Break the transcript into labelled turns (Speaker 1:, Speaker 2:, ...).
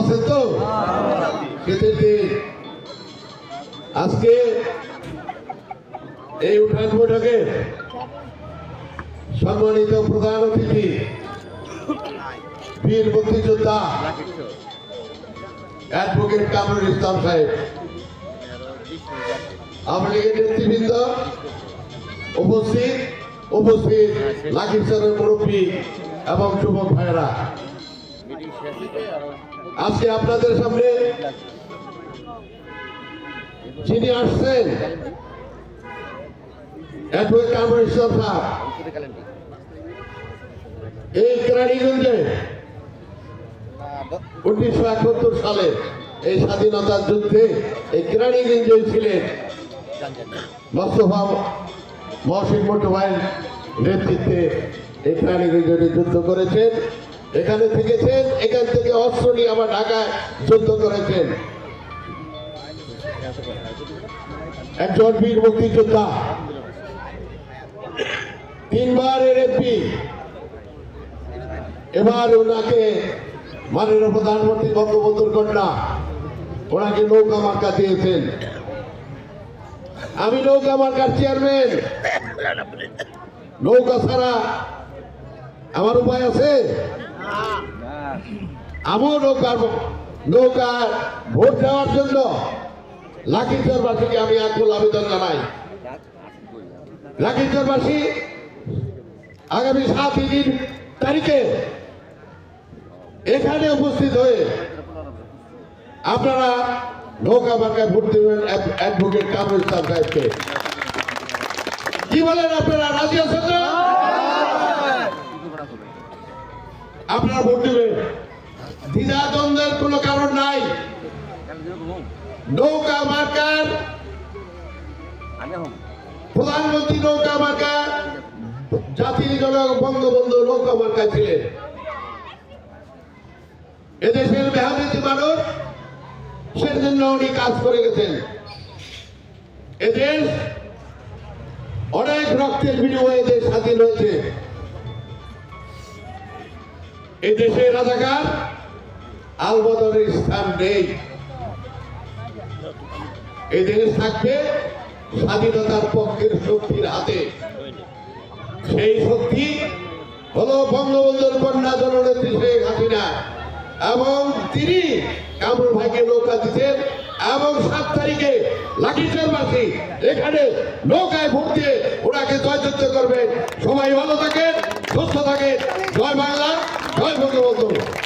Speaker 1: আছেন তো? শীতের আজকে এই উঠান বৈঠকে সম্মানিত প্রধান অতিথি, বীর মুক্তিযোদ্ধা, অ্যাডভোকেট কামরুল ইসলাম সাহেব, আওয়ামী নেতৃবৃন্দ উপস্থিত উপস্থিত লাখিসারের মুরব্বী এবং যুবক ভাইয়েরা। আজকে আপনাদের সামনে যিনি আসছেন উনিশশো সালে এই স্বাধীনতার যুদ্ধে এই ছিলেন নেতৃত্বে এই কেরানীগঞ্জে যুদ্ধ করেছেন। এখানে থেকেছেন, এখান থেকে অস্ত্র নিয়ে আবার ঢাকায় যুদ্ধ করেছেন। একজন বীর মুক্তিযোদ্ধা, তিনবার এর এমপি এবার ওনাকে মাননীয় প্রধানমন্ত্রী বঙ্গবন্ধুর কন্যা, ওনাকে নৌকা মার্কা দিয়েছেন। আমি নৌকা মার্কার চেয়ারম্যান। নৌকা ছাড়া আমার উপায় আছে? আমিও নৌকার নৌকা ভোট দেওয়ার জন্য লাখিচরবাসীকে আমি আকুল আবেদন জানাই। লাখিচরবাসী আগামী সাতই দিন তারিখে এখানে উপস্থিত হয়ে আপনারা নৌকা মার্কায় ভোট দেবেন অ্যাডভোকেট কামরুল সাহেবকে। কি বলেন আপনারা? রাজি আছেন না আপনারা ভোট দেবেন দ্বিধা দ্বন্দ্বের কোনো কারণ নাই। নৌকা মার্কার প্রধানমন্ত্রী নৌকা মার্কা জাতির জনক বঙ্গবন্ধু নৌকা মার্কা ছিলেন। এদেশের মেহাদিতি মানুষ সের জন্য উনি কাজ করে গেছেন। এদেশ অনেক রক্তের বিনিময়ে দেশ স্বাধীন হয়েছে। এই দেশে রাজাকার আলবদরের স্থান নেই। এই দেশ থাকবে স্বাধীনতার পক্ষের শক্তির হাতে। সেই শক্তি হলো বঙ্গবন্ধুর কন্যা জননেত্রী শেখ হাসিনা এবং তিনি কামরুল ভাইকে নৌকা দিতেন এবং সাত তারিখে লাঠিচরবাসী এখানে নৌকায় ভোট দিয়ে ওনাকে জয়যুক্ত করবেন। সবাই ভালো থাকেন